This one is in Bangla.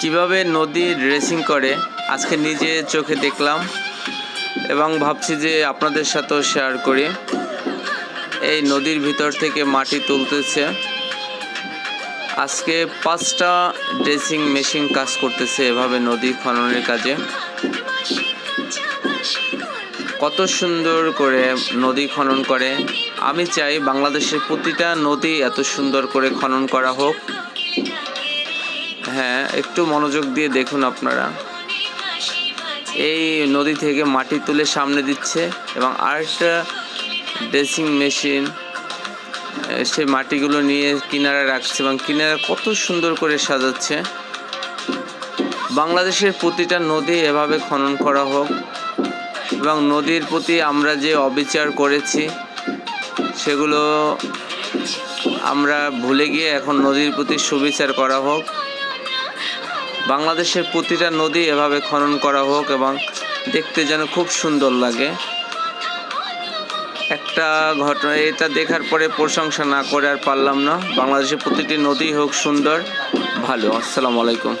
কীভাবে নদী ড্রেসিং করে, আজকে নিজে চোখে দেখলাম এবং ভাবছি যে আপনাদের সাথেও শেয়ার করি। এই নদীর ভিতর থেকে মাটি তুলতেছে। আজকে পাঁচটা ড্রেসিং মেশিন কাজ করতেছে এভাবে নদী খননের কাজে। কত সুন্দর করে নদী খনন করে। আমি চাই বাংলাদেশের প্রতিটা নদী এত সুন্দর করে খনন করা হোক। হ্যাঁ একটু মনোযোগ দিয়ে দেখুন আপনারা। এই নদী থেকে মাটি তুলে সামনে দিচ্ছে এবং আরেকটা ড্রেসিং মেশিন সে মাটিগুলো নিয়ে কিনারে রাখছে এবং কিনারা কত সুন্দর করে সাজাচ্ছে। বাংলাদেশের প্রতিটা নদী এভাবে খনন করা হোক এবং নদীর প্রতি আমরা যে অবিচার করেছি, সেগুলো আমরা ভুলে গিয়ে এখন নদীর প্রতি সুবিচার করা হোক। বাংলাদেশের প্রতিটা নদী এভাবে খনন করা হোক এবং দেখতে যেন খুব সুন্দর লাগে। একটা ঘটনা, এটা দেখার পরে প্রশংসা না করে আর পারলাম না। বাংলাদেশের প্রতিটি নদী হোক সুন্দর, ভালো। আসসালামু আলাইকুম।